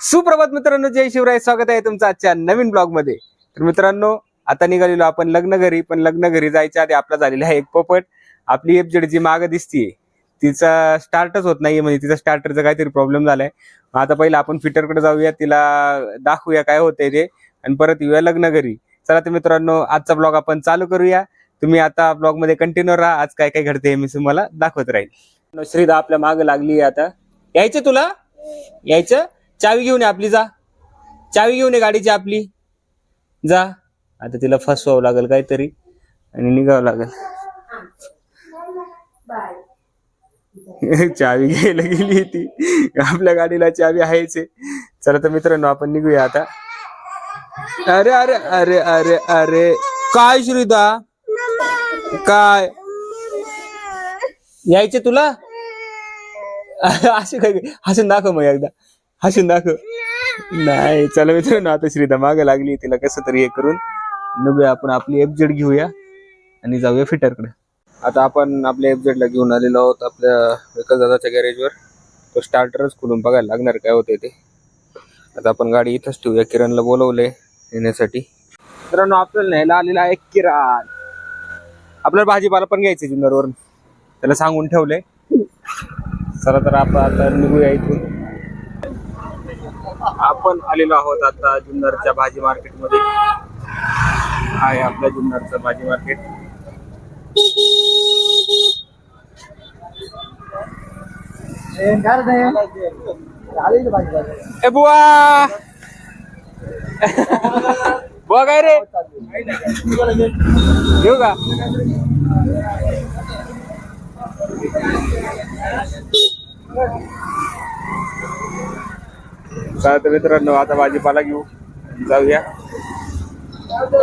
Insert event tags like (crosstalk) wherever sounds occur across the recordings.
सुप्रभात मित्रांनो जय शिवराय. स्वागत आहे तुमचं आजच्या नवीन ब्लॉगमध्ये तर मित्रांनो आता निघालेलो आपण लग्न घरी पण लग्न घरी जायच्या आधी आपला झालेला आहे एक पोपट. आपली एफजेड जी माग दिसतीये. तिचा स्टार्टच होत नाहीये म्हणजे तिचा स्टार्टरचा काहीतरी प्रॉब्लेम झालाय. मग आता पहिला आपण फिटरकडे जाऊया तिला दाखवूया काय होतंय ते आणि परत येऊया लग्न घरी चला तर मित्रांनो आजचा ब्लॉग आपण चालू करूया. तुम्ही आता ब्लॉगमध्ये कंटिन्यू राहा. आज काय काय घडते मी तुम्हाला दाखवत राहील. श्रीदा आपल्या माग लागली आता. यायचं तुला? यायचं? चावी घेऊन ये आपली जा. चावी घेऊन ये गाडीची आपली. जा. आता तिला फसवावं लागेल काहीतरी आणि निघावं लागेल. (laughs) चावी घ्यायला गेली ती आपल्या गाडीला चावी आहेच आहे. चला तर मित्रांनो आपण निघूया आता. अरे अरे अरे अरे अरे. काय श्रीदा? काय? यायचे तुला? (laughs) असे काय असं दाखव मग एकदा. हसून दाखव. नाही चला मित्रांनो आता श्रीदा मागे लागली तिला कसं तरी हे करून निघूया आपण आपली एफजेड घेऊया आणि जाऊया फिटरकडे. आता आपण आपल्या एफजेड ला घेऊन आलेलो आहोत आपल्या विकास दादाच्या गॅरेजवर तो स्टार्टरच खोलून बघायला लागणार काय होते ते. आता आपण गाडी इथंच ठेवूया किरणला बोलवलंय येण्यासाठी. मित्रांनो आपल्याला न्यायला आलेला आहे किराण. आपल्याला भाजीपाला पण घ्यायचं जुन्नरवरून. त्याला सांगून ठेवलंय. चला तर आपण आता निघूया इथून. आपण आलेलो आहोत आता जुन्नरच्या भाजी मार्केटमध्ये. आहे आपल्या जुन्नरचं भाजी मार्केट. ए बुवा! बुवा काय रे? घेऊ का? चला तर मित्रांनो आता भाजीपाला घेऊ. जाऊया.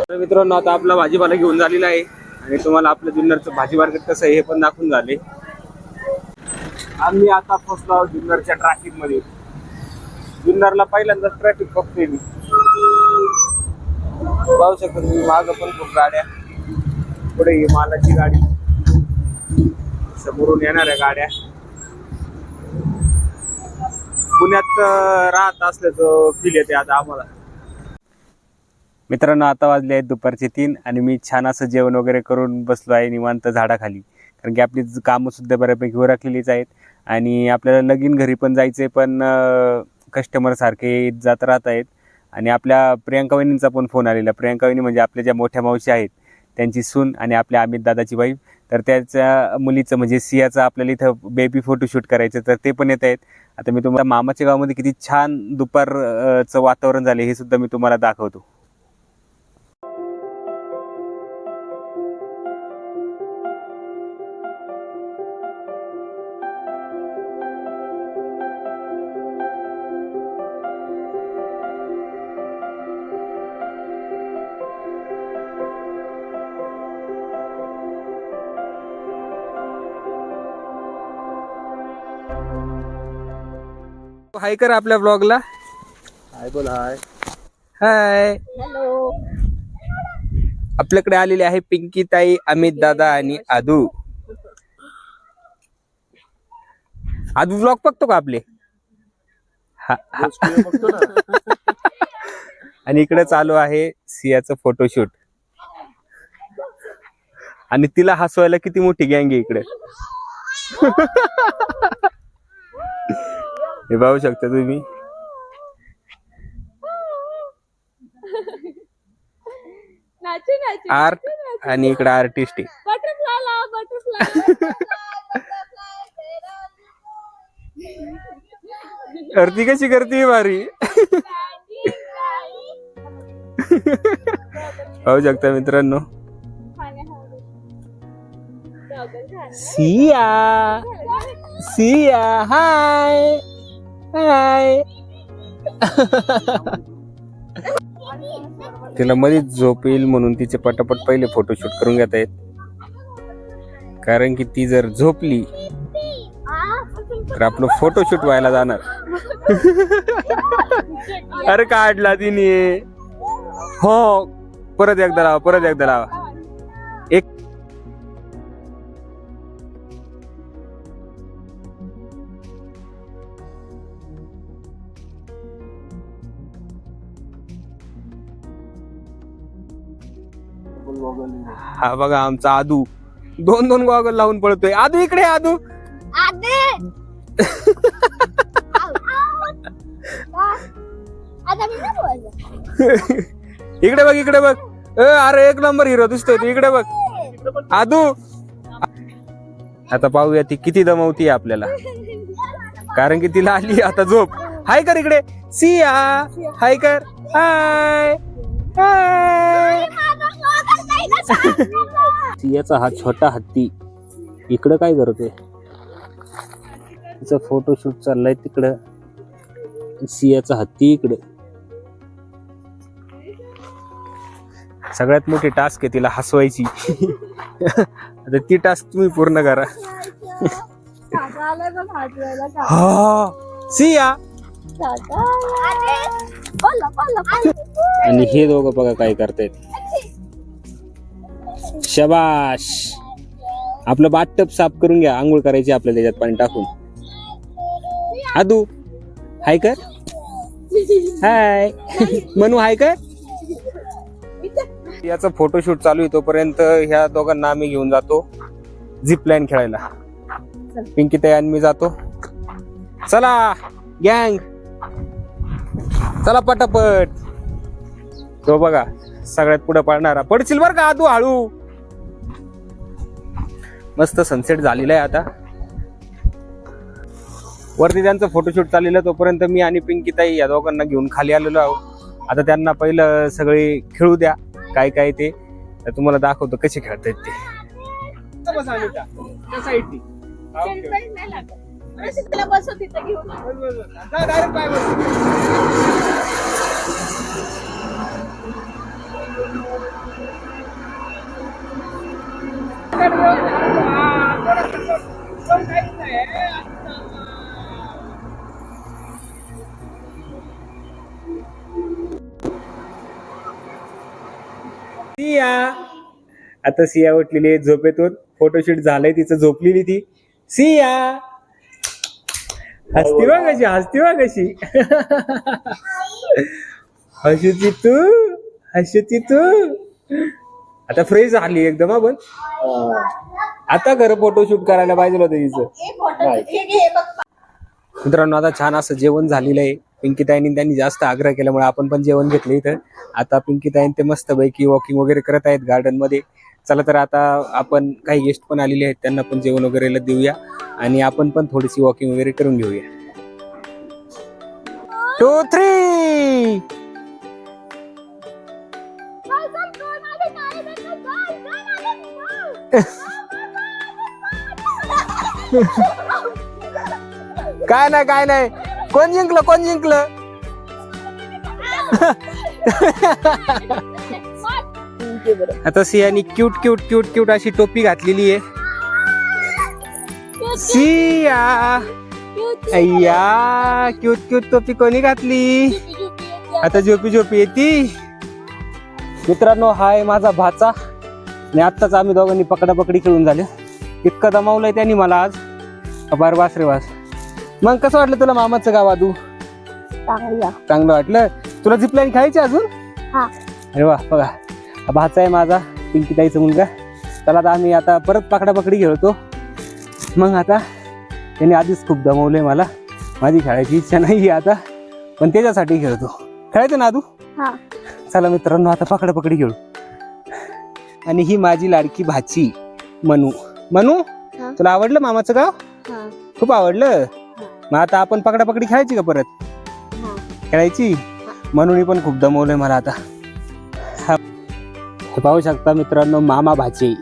तर मित्रांनो आता आपला भाजीपाला घेऊन झालेला आहे. आणि तुम्हाला आपलं जुन्नरचं भाजी मार्केट कसं आहे हे पण दाखवून झाले. आम्ही आता फसलो आहोत जुन्नरच्या ट्रॅफिकमध्ये. जुन्नरला पहिल्यांदाच ट्रॅफिक बघते मी. पाहू शकतो तुम्ही माग पण खूप गाड्या. पुढे ही मालाची गाडी. समोरून येणाऱ्या गाड्या. पुण्यात राहत असल्याचं फील येते आता आम्हाला. मित्रांनो आता वाजले आहेत दुपारचे तीन आणि मी छान असं जेवण वगैरे करून बसलो आहे निवांत झाडाखाली. कारण की आपली कामंसुद्धा बऱ्यापैकी उरकलेलीच आहेत आणि आपल्याला लगीन घरी पण जायचे पण कस्टमर सारखे येत जात राहत आहेत. आणि आपल्या प्रियांका वहिनींचा पण फोन आलेला. प्रियांका वहिनी म्हणजे आपल्या ज्या मोठ्या मावशी आहेत त्यांची सून आणि आपल्या अमित दादाची वाईफ तर त्याच्या मुलीचं म्हणजे सियाचं आपल्याला इथं बेबी फोटोशूट करायचं तर ते पण येत आहेत. आता मी तुम्हाला मामाच्या गावामध्ये किती छान दुपारचं वातावरण झाले हे सुद्धा मी तुम्हाला दाखवतो. हाय कर आपल्या ब्लॉगला हाय बोल हाय. हाय. हॅलो. आपल्याकडे आलेले आहे पिंकी ताई अमित दादा आणि आदू. आदू ब्लॉग बघतो का आपले? हा, हा. बघतो ना. (laughs) आणि इकडे चालू आहे सियाचं फोटोशूट आणि तिला हसवायला किती मोठी गँग आहे इकडे. (laughs) हे पाहू शकता तुम्ही. नाचू नाचू आर्ट आणि इकडे आर्टिस्ट अर्धी कशी करते भारी. पाहू शकता मित्रांनो. सिया सिया हाय हाय तिला मध्येच झोप येईल म्हणून तिचे पटापट पहिले फोटोशूट करून घेता येत. कारण की ती जर झोपली तर आपलं फोटोशूट व्हायला जाणार. अरे काढला तिने. हो परत एकदा लावा परत एकदा लावा. गॉगल हा बघा आमचा आदू. दोन दोन गॉगल लावून पळतोय. आदू इकडे आदू. (laughs) इकडे बघ इकडे बघ. अरे एक नंबर हिरो दिसतोय तू. इकडे बघ. आदू. आता पाहूया ती किती दमवती आपल्याला. कारण की तिला आली आता झोप. हाय कर इकडे. सिया. हाय कर. हाय. हाय. सियाचा हा छोटा हत्ती. इकडं काय करतोय? तिचा फोटोशूट चाललाय तिकडं. सियाचा हत्ती इकडे. सगळ्यात मोठी टास्क आहे तिला हसवायची. आता ती टास्क तुम्ही पूर्ण करा. हा सिया. आणि हे दोघं बघा काय करतायत. शबाश. आपलं बाथटब साफ करून घ्या. आंघोळ करायची आपल्याला त्याच्यात पाणी टाकून. आदू हाय कर. हाय. (laughs) मनू हाय कर. याचा फोटोशूट चालू आहे तोपर्यंत ह्या दोघांना आम्ही घेऊन जातो. झिप लाईन खेळायला. पिंकी ताई आणि मी जातो. चला गँग चला पटापट. तो बघा. सगळ्यात पुढे पडणारा. पडशील बर का तू हळू. मस्त सनसेट झालेला आहे आता. वरती त्यांचं फोटोशूट चाललेलं तोपर्यंत मी आणि पिंकीताई या दोघांना घेऊन खाली आलेलो आहोत. आता त्यांना पहिलं सगळे खेळू द्या काय काय ते. तर तुम्हाला दाखवतो कसे खेळतायत ते. सेंटमेंट सिया. आता सिया उठलेली आहे झोपेतून. फोटोशूट झालंय तिचं झोपलेली ती. सिया. हसती बा कशी हसती बा कशी हशी तू. अशी तू आता फ्रेश झाली एकदम आपण आता खरं फोटोशूट करायला पाहिजे होतं तिचं मित्रांनो आता छान असं जेवण झालेलं आहे. पिंकीताईंनी त्यांनी जास्त आग्रह केल्यामुळे आपण पण जेवण घेतलं इथं. आता पिंकीताईन ते मस्त पैकी वॉकिंग वगैरे करत आहेत गार्डनमध्ये. चला तर आता आपण काही गेस्ट पण आलेले आहेत त्यांना पण जेवण वगैरे देऊया. आणि आपण पण थोडीशी वॉकिंग वगैरे करून घेऊया. टू थ्री काय नाही काय नाही. कोण जिंकलं कोण जिंकलं? आता सियानी क्यूट क्यूट क्यूट क्यूट अशी टोपी घातलेली आहे. सिया. अय्या क्यूट क्यूट टोपी कोणी घातली? आता झोपी झोपी येते. मित्रांनो हाय माझा भाचा. आणि आत्ताच आम्ही दोघांनी पकडापकडी खेळून झाले. इतकं दमावलंय त्यांनी मला आज. बार वास रे वास मग कसं वाटलं तुला मामाचं गाव आदू? चांगली. चांगलं वाटलं? तुला झिपलाईन खायची अजून? हा. अरे वा बघा. भाचा आहे माझा पिंकीताईचा मुलगा. त्याला आता आम्ही आता परत पकडापकडी खेळतो. मग आता त्याने आधीच खूप दमवलंय मला. माझी खेळायची इच्छा नाही आता पण त्याच्यासाठी खेळतो. खेळायचं ना तू हा. चला मित्रांनो आता पकडापकडी खेळू. आणि ही माझी लाडकी भाची मनू. मनू. तुला आवडलं मामाचं गाव. खूप आवडलं? मग आता आपण पकडापकडी खेळायची का परत. खेळायची? म्हणून पण खूप दमवलंय मला आता. हा. हे पाहू शकता मित्रांनो मामा भाचे.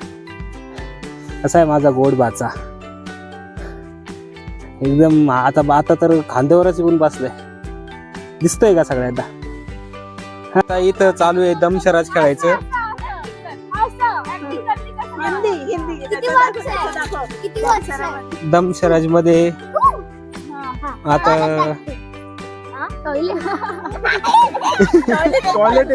असा आहे माझा गोड भाचा. एकदम आता आता तर खांद्यावरच येऊन बसलाय. दिसतोय का सगळ्यांना? आता इथं चालू आहे दमशराज खेळायचं. दमशराजमध्ये हा, हा. आता हा. टॉयलेट (laughs)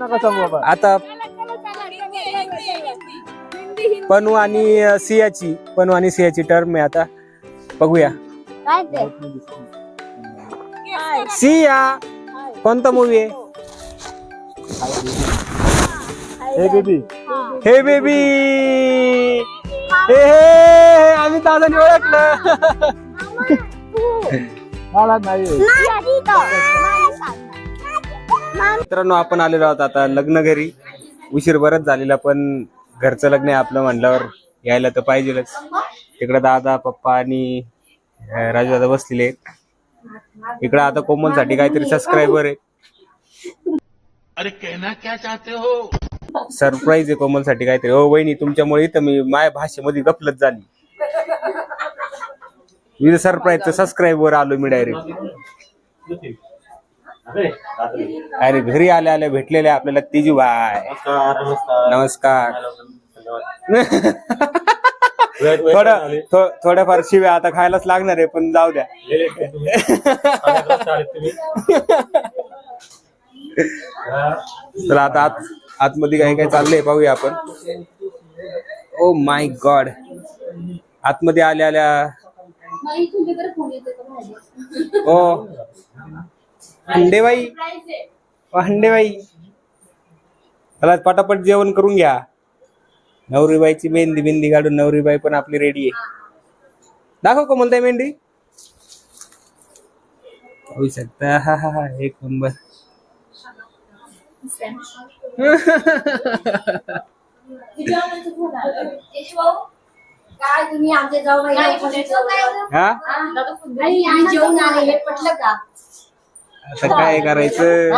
नका सांगू बाबा. आता पनू आणि सियाची पनू आणि सियाची टर्म आहे आता. बघूया. काय ते? सिया कोणता मूवी आहे? हे बेबी हे बेबी हे हे आम्ही दादाने ओळखलं. मला नाही मित्रांनो आपण आलेलो आहोत आता लग्न घरी. उशीर बरंच झालेला पण घरचं लग्न आहे आपलं म्हणल्यावर यायला तर पाहिजेलच. तिकडे दादा पप्पा आणि राजू दादा बसलेले आहेत. इकडे आता कोमलसाठी काहीतरी सबस्क्रायबर आहे अरे कहना क्या चाहते हो? सरप्राईज आहे कोमलसाठी काहीतरी. हो वहिनी तुमच्यामुळे इथं मी माझ्या भाषेमध्ये गफलत झाली. मी सरप्राईजचं सबस्क्राईबर आलो मी डायरेक्ट अरे घरी आल्या आल्या भेटलेले आपल्याला तिजी बाय. नमस्कार (laughs) थोडं थोड्याफार शिव्या आता खायलाच लागणार आहे पण जाऊ द्या. तर आता आत आतमध्ये काही काही चाललंय पाहूया आपण. ओ माय गॉड आतमध्ये आल्या आल्या. ओ हंडेबाई. हंडेबाई. चला पटापट जेवण करून घ्या. नवरीबाईची मेहंदी बिंदी काढून नवरीबाई पण आपली रेडी आहे. दाखव का म्हणताय मेहंदी. होऊ शकता. हा हा हा एक नंबर काय तुम्ही आमच्या जाऊ हा जेवण आले हे पटलं का? आता काय करायचं?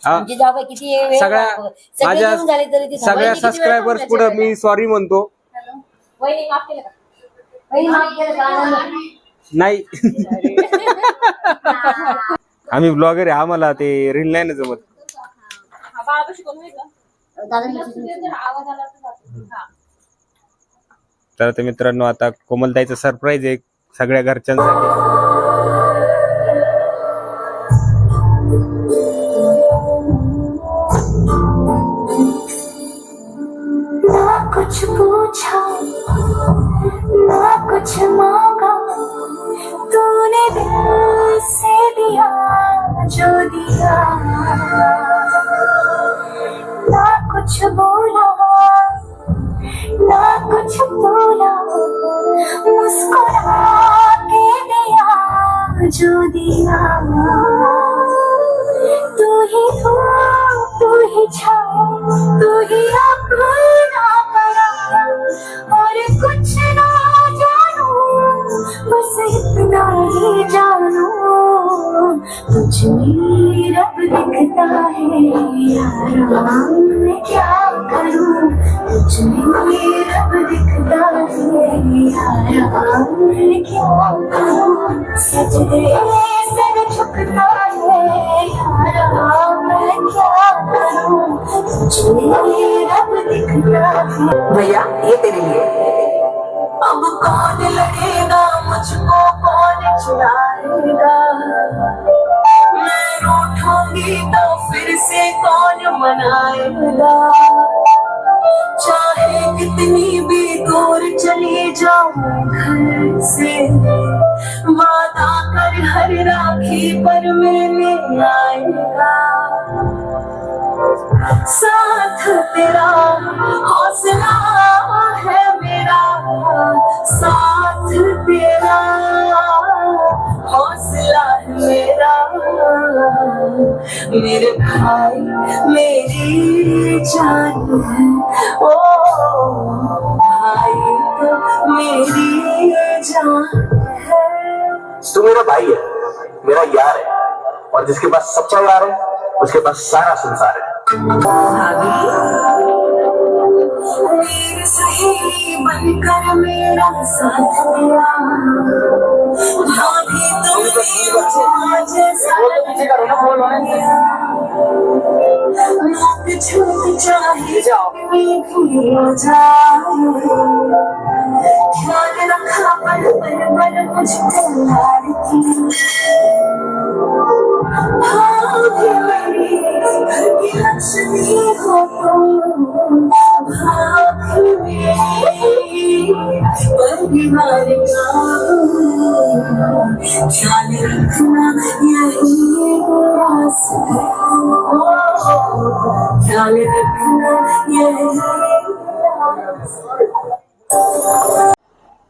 हा? किती वेळ सगळ्या लागतो. सगळे माझ्या येऊन झाले तरी ती सगळ्या थांबायची किती वेळ सबस्क्रायबर्स पुढे? मी सॉरी म्हणतो. वहिनी माफ केलं का? वहिनी माफ केलं का? नाही. (laughs) आम्ही ब्लॉगर आहे आम्हाला ते रील नाही ना जमत. तर ते मित्रांनो आता कोमलताईचं सरप्राईज आहे सगळ्या घरच्यांसाठी. ना कुछ पूछा ना कुछ मांगा। में रब दिखता है यारा मैं क्या करूं? तुझ में रब दिखता है यारा मैं क्या करूं? सजदे सर झुकता भैया, ये तेरे लिए। अब कौन लड़ेगा मुझको, कौन छुड़ाएगा मैं रूठूँगी तो फिर से कौन मनाएगा? चाहे कितनी भी दूर चली जाऊँ घर से, वादा कर हर राखी पर मिलने आएगा। हौसला है मेरा, साथ तेरा। हौसला मेरा। मेरे भाई, मेरी जान है। ओ, भाई तो मेरी जान है। तू मेरा भाई है, मेरा यार है, और जिसके पास सच्चा यार है, उसके पास सारा संसार है। मेरे सही बनकर मेरा साथ दिया भाभी तुमने जैसा मौत छूट चाहे भी हो जाए ख्याल रखा पल पल पल मुझको लाड़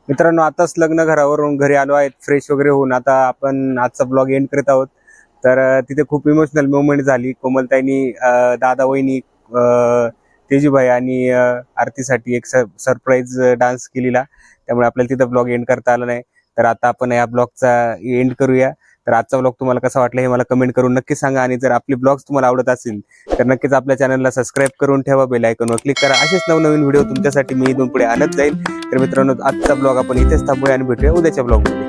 मित्रांनो आताच लग्न घरावरून घरी आलो आहेत. फ्रेश वगैरे होऊन आता आपण आजचा ब्लॉग एंड करत आहोत. तर तिथे खूप इमोशनल मुवमेंट झाली. कोमलताईनी दादा वहिनी तेजूभाई आणि आरतीसाठी एक सरप्राईज डान्स केलेला. त्यामुळे आपल्याला तिथं ब्लॉग एंड करता आला नाही. तर आता आपण या ब्लॉगचा एंड करूया. तर आजचा ब्लॉग तुम्हाला कसा वाटला हे मला कमेंट करून नक्की सांगा. आणि जर आपले ब्लॉग्स तुम्हाला आवडत असतील तर नक्कीच आपल्या चॅनलला सबस्क्राईब करून ठेवा. बेल आयकॉनवर क्लिक करा. असेच नवनवीन व्हिडिओ तुमच्यासाठी मी इथून पुढे आणत जाईल तर मित्रांनो आजचा ब्लॉग आपण इथेच थांबूया आणि भेटूया उद्याच्या ब्लॉगमध्ये